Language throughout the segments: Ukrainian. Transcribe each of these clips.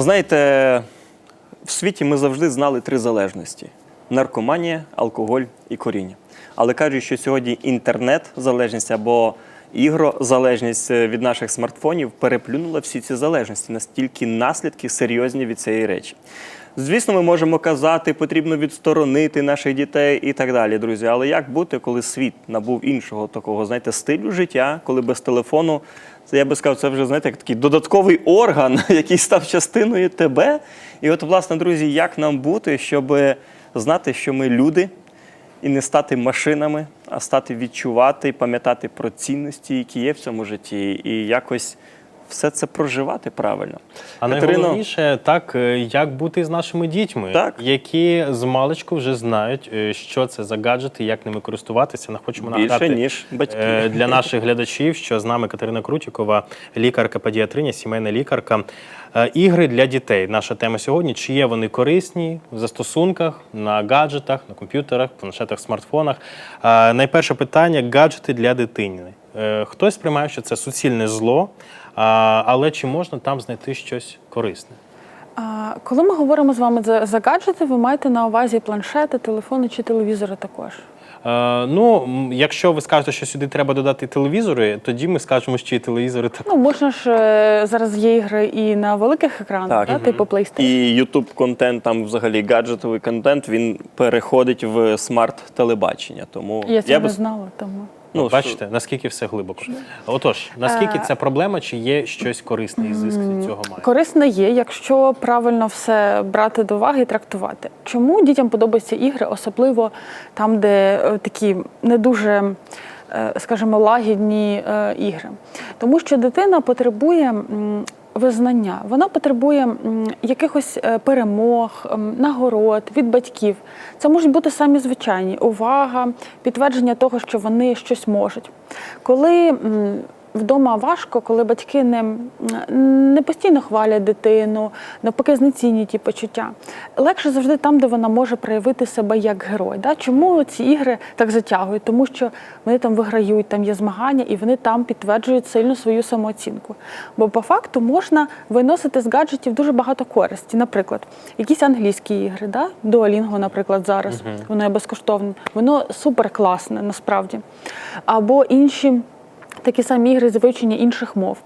Знаєте, в світі ми завжди знали три залежності: наркоманія, алкоголь і коріння. Але кажуть, що сьогодні інтернет-залежність або ігрозалежність е, від наших смартфонів переплюнула всі ці залежності, настільки наслідки серйозні від цієї речі. Звісно, ми можемо казати, потрібно відсторонити наших дітей і так далі, друзі. Але як бути, коли світ набув іншого такого, знаєте, стилю життя, коли без телефону, це я би сказав, це вже знаєте, як такий додатковий орган, який став частиною тебе. І от, власне, друзі, як нам бути, щоб знати, що ми люди, і не стати машинами, а стати відчувати, пам'ятати про цінності, які є в цьому житті, і якось все це проживати правильно. А Катерино, найголовніше, так, е, як бути з нашими дітьми, Так. які з маличку вже знають, е, що це за гаджети, як ними користуватися. Ми хочемо Більше, нагадати ніж батьки. е, для наших глядачів, що з нами Катерина Крутікова, лікарка педіатриня, сімейна лікарка. Ігри для дітей. Наша тема сьогодні. Чи є вони корисні в застосунках, на гаджетах, на комп'ютерах, планшетах, смартфонах? Найперше питання гаджети для дитини. Хтось сприймає, що це суцільне зло, але чи можна там знайти щось корисне? Коли ми говоримо з вами за, гаджети, ви маєте на увазі планшети, телефони чи телевізори також. Е, ну, якщо ви скажете, що сюди треба додати телевізори, тоді ми скажемо, що і телевізори так. Ну, можна ж е, зараз є ігри і на великих екранах, Так. да, Мгм. типу PlayStation. І YouTube контент, там взагалі гаджетовий контент, він переходить в смарт-телебачення. Тому Я цього би не с- знала, тому. Ну, Бачите, наскільки все глибоко. Отож, наскільки Е, це проблема, чи є щось корисне із зиск від цього має? Корисне є, якщо правильно все брати до уваги і трактувати. Чому дітям подобаються ігри, особливо там, де е, такі не дуже, е, скажімо, лагідні е, ігри? Тому що дитина потребує. Визнання, вона потребує якихось е, перемог, нагород від батьків. Це можуть бути самі звичайні увага, підтвердження того, що вони щось можуть. Коли вдома важко, коли батьки не, не постійно хвалять дитину, навпаки, знецінюють ті почуття. Легше завжди там, де вона може проявити себе як герой. Да? Чому ці ігри так затягують? Тому що вони там виграють, там є змагання, і вони там підтверджують сильно свою самооцінку. Бо по факту можна виносити з гаджетів дуже багато користі. Наприклад, якісь англійські ігри, да? Duolingo, наприклад, зараз воно є безкоштовне, воно супер класне насправді. Або інші такі самі ігри з вивчення інших мов,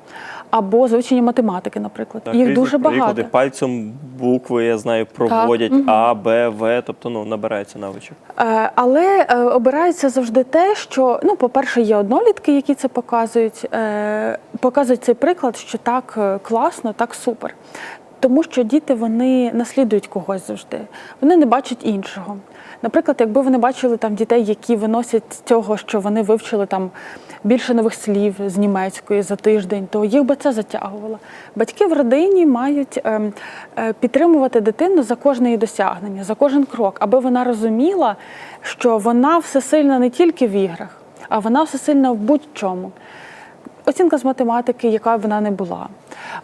або з вивчення математики, наприклад. Так, Їх дуже приклади. Пальцем букви, я знаю, проводять мгм. А, Б, В, тобто ну, набирається навичок. Е, Але е, обирається завжди те, що ну, по-перше, є однолітки, які це показують. е, Показують цей приклад, що так е, класно, так супер. Тому що діти вони наслідують когось завжди, вони не бачать іншого. Наприклад, якби вони бачили там дітей, які виносять з цього, що вони вивчили там більше нових слів з німецької за тиждень, то їх би це затягувало. Батьки в родині мають ем, е, підтримувати дитину за кожне її досягнення, за кожен крок, аби вона розуміла, що вона всесильна не тільки в іграх, а вона всесильна в будь-чому. Оцінка з математики, яка б вона не була.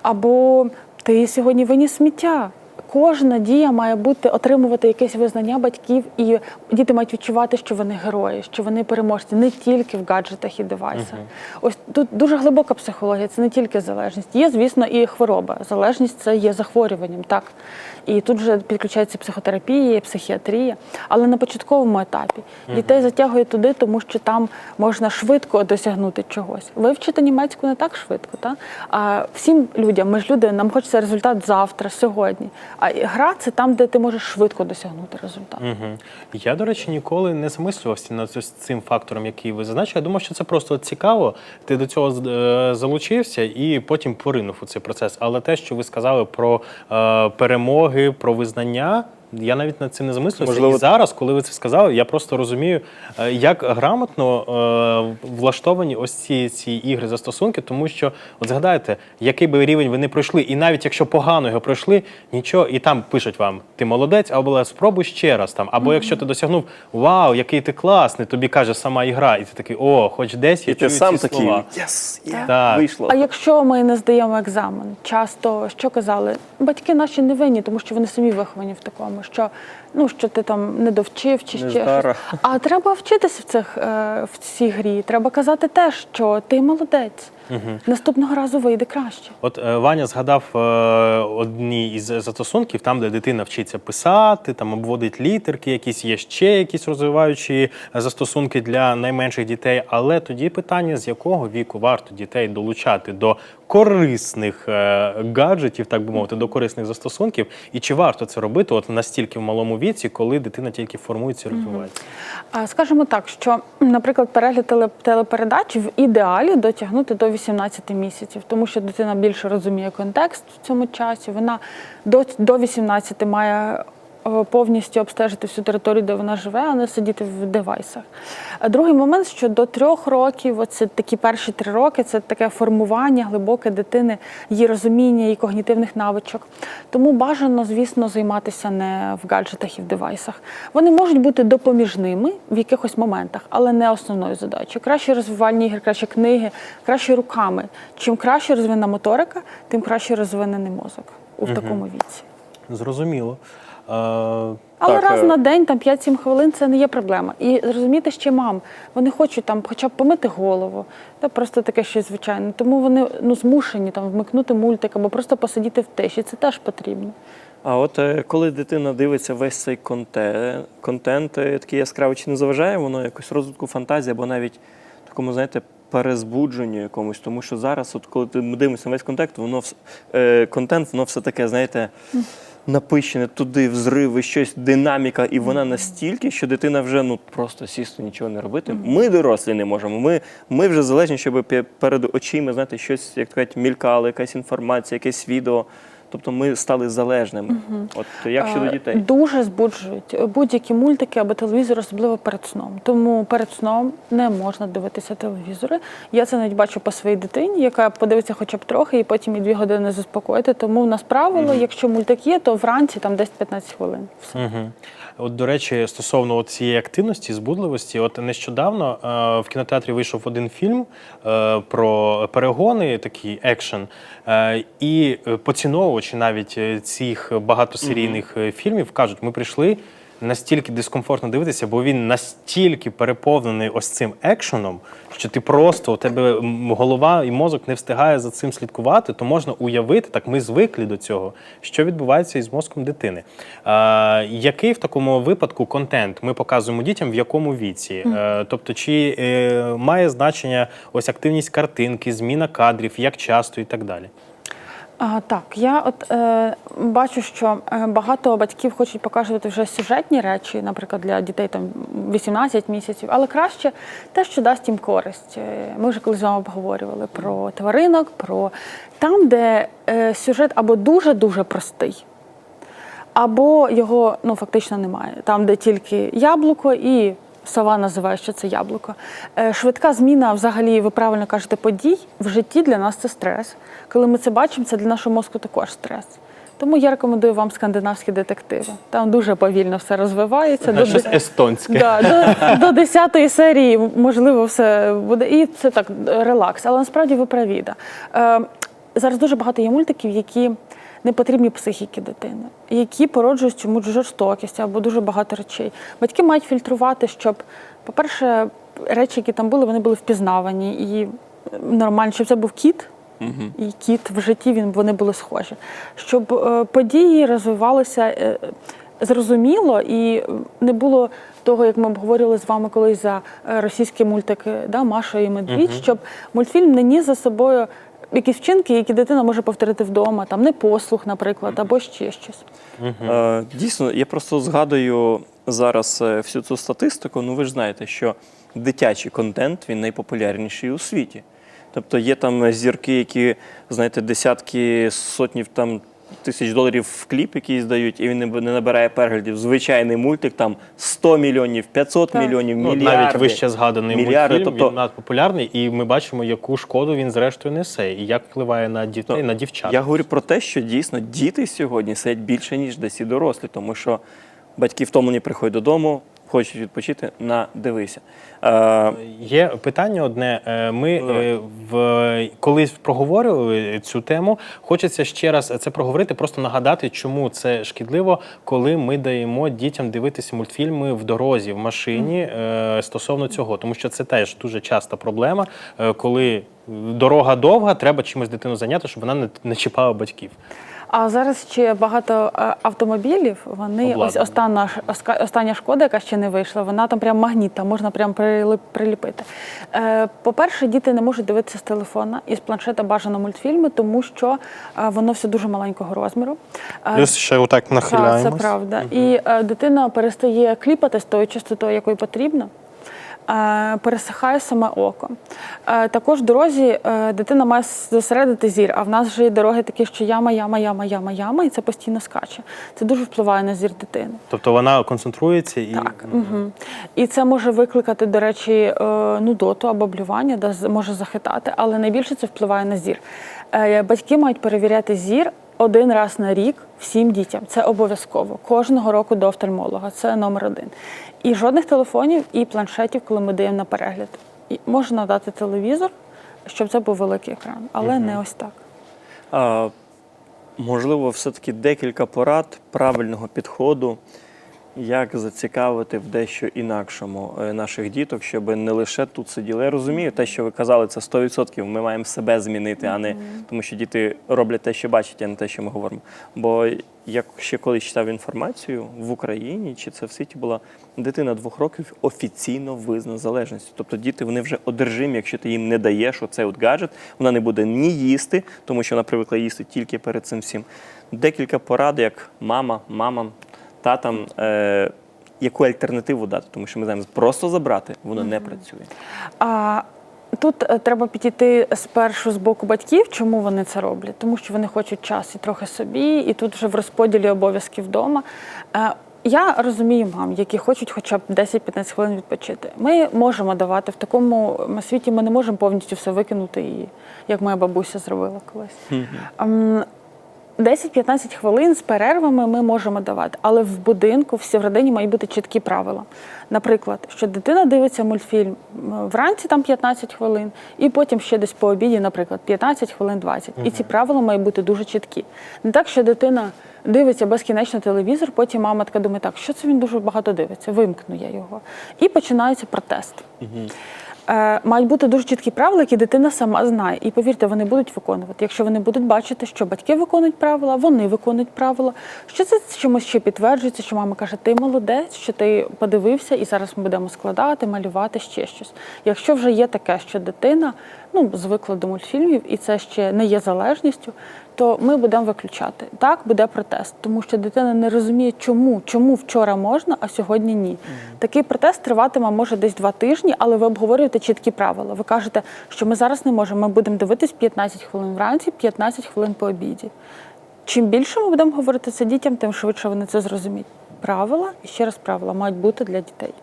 Або ти сьогодні виніс сміття. Кожна дія має бути отримувати якесь визнання батьків, і діти мають відчувати, що вони герої, що вони переможці не тільки в гаджетах і девайсах. Ось тут дуже глибока психологія, це не тільки залежність. Є, звісно, і хвороба. Залежність це є захворюванням, так. І тут вже підключається психотерапія, психіатрія. Але на початковому етапі дітей затягує туди, тому що там можна швидко досягнути чогось. Вивчити німецьку не так швидко, так? А всім людям, ми ж люди, нам хочеться результат завтра, сьогодні. А гра це там, де ти можеш швидко досягнути результат. Угу. Я, до речі, ніколи не замислювався над цим фактором, який ви зазначили. Я думав, що це просто цікаво. Ти до цього е, залучився і потім поринув у цей процес. Але те, що ви сказали про е, перемоги, про визнання. Я навіть над цим не замислився. Можливо- І зараз, коли ви це сказали, я просто розумію, е, як грамотно е, влаштовані ось ці, ці ігри застосунки, тому що, от згадайте, який би рівень ви не пройшли, і навіть якщо погано його пройшли, нічого, і там пишуть вам, ти молодець, або спробуй ще раз там. Або якщо ти досягнув, вау, який ти класний, тобі каже сама ігра, і ти такий, о, хоч десь я І ти сам ці такий слова. єс, є, Так. вийшло. А якщо ми не здаємо екзамен, часто що казали? Батьки наші не винні, тому що вони самі виховані в такому, що ну що ти там не довчив чи Не ще щось. А треба вчитися в цих е, в цій грі. Треба казати те, що ти молодець. Наступного разу вийде краще. От е, Ваня згадав е, одні із застосунків, там, де дитина вчиться писати, там обводить літерки, якісь є ще якісь розвиваючі застосунки для найменших дітей. Але тоді питання, з якого віку варто дітей долучати до корисних гаджетів, так би мовити, до корисних застосунків, і чи варто це робити от настільки в малому віці, коли дитина тільки формується і розвивається? А, Скажімо так, що, наприклад, перегляд теле- телепередач в ідеалі дотягнути до 18 місяців, тому що дитина більше розуміє контекст в цьому часі. Вона до, до 18 має повністю обстежити всю територію, де вона живе, а не сидіти в девайсах. А другий момент, що до трьох років, оце такі перші три роки, це таке формування глибоке дитини, її розуміння, її когнітивних навичок. Тому бажано, звісно, займатися не в гаджетах і в девайсах. Вони можуть бути допоміжними в якихось моментах, але не основною задачею. Краще розвивальні ігри, краще книги, краще руками. Чим краще розвинена моторика, тим краще розвинений мозок у такому віці. Зрозуміло. Але Так, раз е, на день, там 5-7 хвилин це не є проблема. І зрозуміти ще мам, вони хочуть там хоча б помити голову, та просто таке щось звичайне. Тому вони ну змушені там вмикнути мультик або просто посидіти в тиші. Це теж потрібно. А от е, коли дитина дивиться весь цей контент, контент такий яскравий, чи не заважає воно якось розвитку фантазії або навіть такому, знаєте, перезбудженню якомусь, тому що зараз, от коли ти дивишся на весь контент, воно е, контент, воно все таке, знаєте, напищене туди, взриви, щось, динаміка, і вона настільки, що дитина вже ну просто сісти нічого не робити. Ми дорослі не можемо. Ми, ми вже залежні, щоб пе- перед очима, знаєте, щось, як кажуть, мількало, якась інформація, якесь відео. Тобто ми стали залежними. От як щодо Е, дітей? Дуже збуджують будь-які мультики або телевізор, особливо перед сном. Тому перед сном не можна дивитися телевізори. Я це навіть бачу по своїй дитині, яка подивиться хоча б трохи, і потім і дві години заспокоїти. Тому в нас правило, якщо мультик є, то вранці там 10-15 хвилин. Все. Угу. От, до речі, стосовно от цієї активності, збудливості, от нещодавно е, в кінотеатрі вийшов один фільм е, про перегони, такий екшен. Е, і е, поціновувачі навіть е, цих багатосерійних е, фільмів кажуть, ми прийшли. Настільки дискомфортно дивитися, бо він настільки переповнений ось цим екшеном, що ти просто у тебе голова і мозок не встигає за цим слідкувати, то можна уявити, так ми звикли до цього, що відбувається із мозком дитини. А, який в такому випадку контент ми показуємо дітям в якому віці? Е, тобто, чи е, має значення ось активність картинки, зміна кадрів, як часто і так далі? А, так, я от е, бачу, що е, багато батьків хочуть показувати вже сюжетні речі, наприклад, для дітей там 18 місяців, але краще те, що дасть їм користь. Е, Ми вже колись з вами обговорювали про тваринок, про там, де е, сюжет або дуже-дуже простий, або його ну, фактично немає. Там, де тільки яблуко і сова називає, що це яблуко. Е, Швидка зміна, взагалі, ви правильно кажете, подій в житті для нас це стрес. Коли ми це бачимо, це для нашого мозку також стрес. Тому я рекомендую вам скандинавські детективи. Там дуже повільно все розвивається. До Щось естонське. Да, до, до 10 серії можливо все буде. І це так релакс. Але насправді ви праві. Да. Е, зараз дуже багато є мультиків, які не потрібні психіки дитини, які породжують чомусь жорстокість або дуже багато речей. Батьки мають фільтрувати, щоб, по-перше, речі, які там були, вони були впізнавані і нормально, щоб це був кіт. І кіт в житті він вони були схожі, щоб е, події розвивалися е, зрозуміло і не було того, як ми обговорювали з вами колись за е, російські мультики да, Маша і Медвідь, щоб мультфільм не ніс за собою якісь вчинки, які дитина може повторити вдома, там непослух, наприклад, або ще щось. Е, Дійсно, я просто згадую зараз е, всю цю статистику. Ну ви ж знаєте, що дитячий контент він найпопулярніший у світі. Тобто є там зірки, які, знаєте, десятки сотні там. Тисяч доларів в кліп, який здають, і він не набирає переглядів. Звичайний мультик там 100 мільйонів, 500 Так. мільйонів, Ну, мільярди. навіть вище згаданий мільярди. мультфільм, Тобто, він надпопулярний, і ми бачимо, яку шкоду він зрештою несе, і як впливає на дітей, на дівчат. Я говорю про те, що дійсно діти сьогодні сидять більше, ніж десь і дорослі, тому що батьки втомлені приходять додому, хочуть відпочити, на дивися. Е, Є питання одне. Е, Ми е, в колись проговорювали цю тему. Хочеться ще раз це проговорити, просто нагадати, чому це шкідливо, коли ми даємо дітям дивитися мультфільми в дорозі, в машині е, стосовно цього, тому що це теж дуже часта проблема, е, коли дорога довга, треба чимось дитину зайняти, щоб вона не, не чіпала батьків. А зараз ще багато е, автомобілів. Вони ось Обладнання. остання, остання шкода, яка ще не вийшла. Вона там прям магніт, там можна прям приліпити. Е, По-перше, діти не можуть дивитися з телефона і з планшета бажано мультфільми, тому що е, воно все дуже маленького розміру. Плюс ще отак Так, це правда. І е, дитина перестає кліпати з тою частотою, якою потрібно. Е, пересихає саме око. Е, також в дорозі е, дитина має зосередити зір, а в нас же є дороги такі, що яма, яма, яма, яма, яма, і це постійно скаче. Це дуже впливає на зір дитини. Тобто вона концентрується і Так. Угу. І це може викликати, до речі, нудоту або блювання, з- може захитати, але найбільше це впливає на зір. Батьки мають перевіряти зір один раз на рік всім дітям. Це обов'язково. Кожного року до офтальмолога. Це номер один. І жодних телефонів і планшетів, коли ми даємо на перегляд. І можна дати телевізор, щоб це був великий екран, але не ось так. А, можливо, все-таки декілька порад правильного підходу, як зацікавити в дещо інакшому е, наших діток, щоб не лише тут сиділи. Я розумію, те, що ви казали, це 100%. Ми маємо себе змінити, а не тому, що діти роблять те, що бачать, а не те, що ми говоримо. Бо як ще колись читав інформацію в Україні, чи це в світі була дитина двох років офіційно визнана залежністю. Тобто діти вони вже одержимі, якщо ти їм не даєш оцей от гаджет, вона не буде ні їсти, тому що вона привикла їсти тільки перед цим всім. Декілька порад, як мама, мамам, татам. Е- Яку альтернативу дати, тому що ми знаємо, просто забрати воно не працює. А тут е, треба підійти спершу з боку батьків, чому вони це роблять, тому що вони хочуть час і трохи собі, і тут вже в розподілі обов'язків вдома. Е, Я розумію мам, які хочуть хоча б 10-15 хвилин відпочити. Ми можемо давати в такому світі, ми не можемо повністю все викинути, і як моя бабуся зробила колись. Ем, 10-15 хвилин з перервами ми можемо давати, але в будинку, в родині мають бути чіткі правила. Наприклад, що дитина дивиться мультфільм вранці там 15 хвилин, і потім ще десь по обіді, наприклад, 15 хвилин 20. І ці правила мають бути дуже чіткі. Не так, що дитина дивиться безкінечно телевізор, потім мама така думає, так, що це він дуже багато дивиться, вимкну я його. І починається протест. Е, Мають бути дуже чіткі правила, які дитина сама знає. І повірте, вони будуть виконувати. Якщо вони будуть бачити, що батьки виконують правила, вони виконують правила. Що це чомусь ще підтверджується, що мама каже, ти молодець, що ти подивився, і зараз ми будемо складати, малювати ще щось. Якщо вже є таке, що дитина ну, звикла до мультфільмів, і це ще не є залежністю, то ми будемо виключати. Так, буде протест, тому що дитина не розуміє, чому, чому вчора можна, а сьогодні ні. Такий протест триватиме може десь два тижні, але ви обговорюєте чіткі правила. Ви кажете, що ми зараз не можемо. Ми будемо дивитись 15 хвилин вранці, 15 хвилин по обіді. Чим більше ми будемо говорити це дітям, тим швидше вони це зрозуміють. Правила і ще раз правила мають бути для дітей.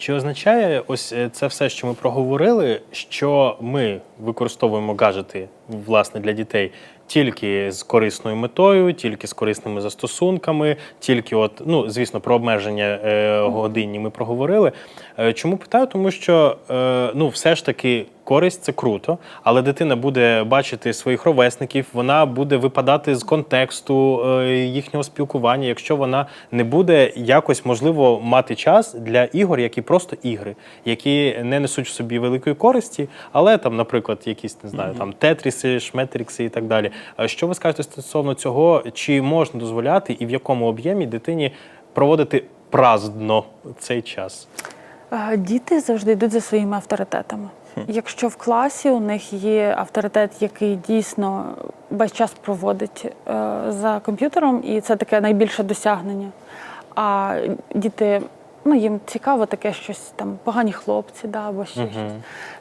Чи означає ось е, це все, що ми проговорили, що ми використовуємо гаджети власне для дітей тільки з корисною метою, тільки з корисними застосунками, тільки от, ну звісно, про обмеження е, годинні ми проговорили. Е, чому питаю? Тому що е, ну, все ж таки. Користь це круто, але дитина буде бачити своїх ровесників, вона буде випадати з контексту е, їхнього спілкування, якщо вона не буде якось можливо мати час для ігор, які просто ігри, які не несуть в собі великої користі, але там, наприклад, якісь не знаю, там тетріси, шметрікси і так далі. Е, Що ви скажете стосовно цього? Чи можна дозволяти і в якому об'ємі дитині проводити праздно цей час? Е, Діти завжди йдуть за своїми авторитетами. Якщо в класі у них є авторитет, який дійсно весь час проводить е, за комп'ютером, і це таке найбільше досягнення. А діти, ну їм цікаво таке щось там, погані хлопці, да, або ще щось,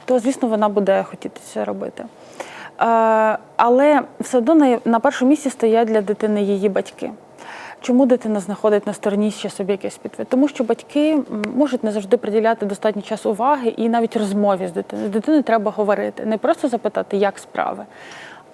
то звісно вона буде хотіти це робити. Е, але все одно на, на першому місці стоять для дитини її батьки. Чому дитина знаходить на стороні ще собі якесь підвид? Тому що батьки можуть не завжди приділяти достатній час уваги і навіть розмові з дитиною. З дитиною треба говорити, не просто запитати, як справи,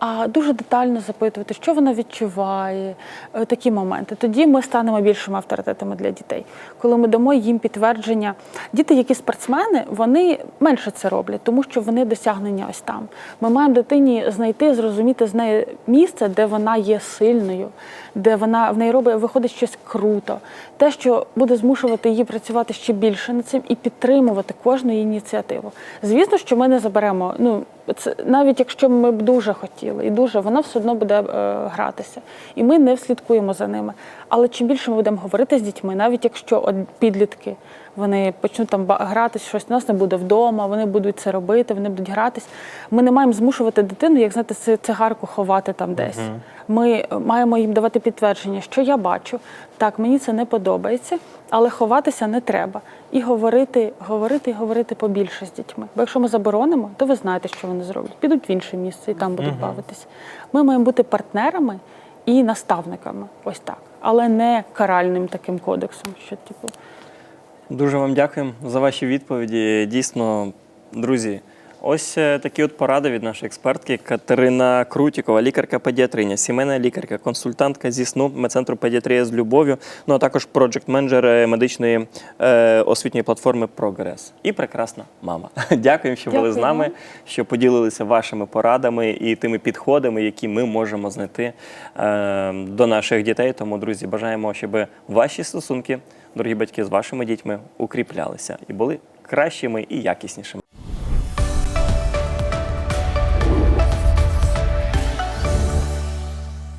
а дуже детально запитувати, що вона відчуває, е, такі моменти. Тоді ми станемо більшими авторитетами для дітей. Коли ми дамо їм підтвердження, діти, які спортсмени, вони менше це роблять, тому що вони досягнення ось там. Ми маємо дитині знайти, зрозуміти з нею місце, де вона є сильною, де вона в неї робить виходить щось круто, те, що буде змушувати її працювати ще більше над цим і підтримувати кожну ініціативу. Звісно, що ми не заберемо. Ну це навіть якщо ми б дуже хотіли, і дуже вона все одно буде е, гратися, і ми не слідкуємо за ними. Але чим більше ми будемо говорити з дітьми, навіть якщо підлітки вони почнуть там гратись, щось у нас не буде вдома, вони будуть це робити, вони будуть гратись. Ми не маємо змушувати дитину, як знаєте, ци- цигарку ховати там десь. Ми е, маємо їм давати підтвердження, що я бачу, так, мені це не подобається, але ховатися не треба. І говорити, говорити і говорити побільше з дітьми. Бо якщо ми заборонимо, то ви знаєте, що вони зроблять. Підуть в інше місце і там будуть бавитися. Ми маємо бути партнерами і наставниками, ось так, але не каральним таким кодексом, що типу. Дуже вам дякуємо за ваші відповіді. Дійсно, друзі, ось е, такі от поради від нашої експертки Катерина Крутікова, лікарка педіатриня, сімейна лікарка, консультантка зі сну медцентру педіатрія з любов'ю, ну а також проджект-менеджер медичної е, освітньої платформи Прогрес. І прекрасна мама. Дякуємо, що були з нами, що поділилися вашими порадами і тими підходами, які ми можемо знайти е, до наших дітей. Тому, друзі, бажаємо, щоб ваші стосунки, дорогі батьки, з вашими дітьми укріплялися і були кращими і якіснішими.